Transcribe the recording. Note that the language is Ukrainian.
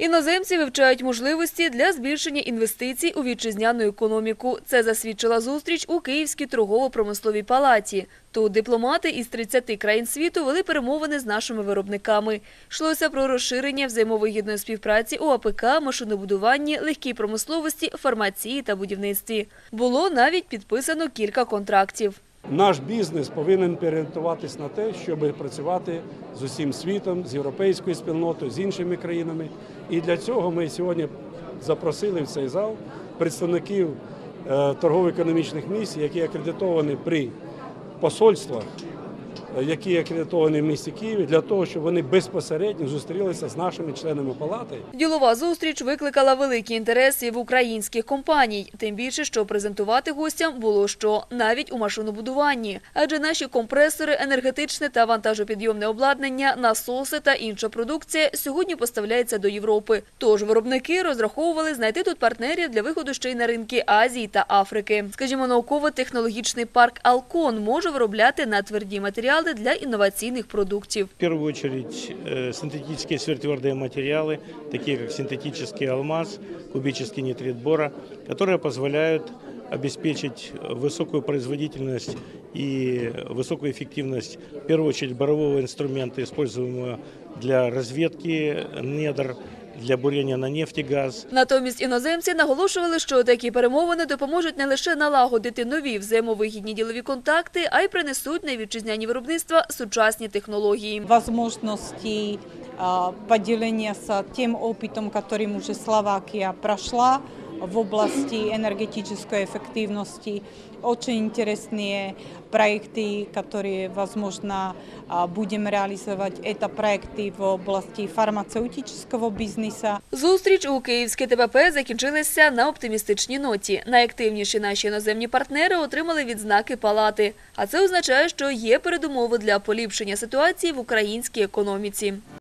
Іноземці вивчають можливості для збільшення інвестицій у вітчизняну економіку. Це засвідчила зустріч у Київській торгово-промисловій палаті. Тут дипломати із 30 країн світу вели перемовини з нашими виробниками. Йшлося про розширення взаємовигідної співпраці у АПК, машинобудуванні, легкій промисловості, фармації та будівництві. Було навіть підписано кілька контрактів. Наш бізнес повинен переорієнтуватись на те, щоб працювати з усім світом, з європейською спільнотою, з іншими країнами. І для цього ми сьогодні запросили в цей зал представників е, торгово-економічних місій, які акредитовані при посольствах, які акредитовані в місті Києві, для того, щоб вони безпосередньо зустрілися з нашими членами палати Ділова зустріч викликала великий інтерес в українських компаній, тим більше, що презентувати гостям було що навіть у машинобудуванні, адже наші компресори, енергетичне та вантажопідйомне обладнання, насоси та інша продукція сьогодні поставляється до Європи. Тож виробники розраховували знайти тут партнерів для виходу ще й на ринки Азії та Африки. Скажімо, науково-технологічний парк Алкон може виробляти надтверді матеріали для інноваційних продуктів. В первую очередь э, синтетические сверхтвердые материалы, такие как синтетический алмаз, кубический нитрит бора, которые позволяют обеспечить высокую производительность и высокую эффективность, в первую очередь, борового инструмента, используемого для разведки недр, для буріння на нефть і газ. Натомість іноземці наголошували, що такі перемовини допоможуть не лише налагодити нові взаємовигідні ділові контакти, а й принесуть на вітчизняні виробництва сучасні технології. Возможності поділення з тим опитом, которым уже Словакия прошла в области энергетической эффективности. Очень интересные проекты, которые, возможно, а, будем реализовать. Это проекты в области фармацевтического бизнеса. Зустріч у Київське ТВП закінчилася на оптимістичній ноті. Найактивніші наші іноземні партнери отримали відзнаки палати. А це означає, що є передумови для поліпшення ситуації в українській економіці.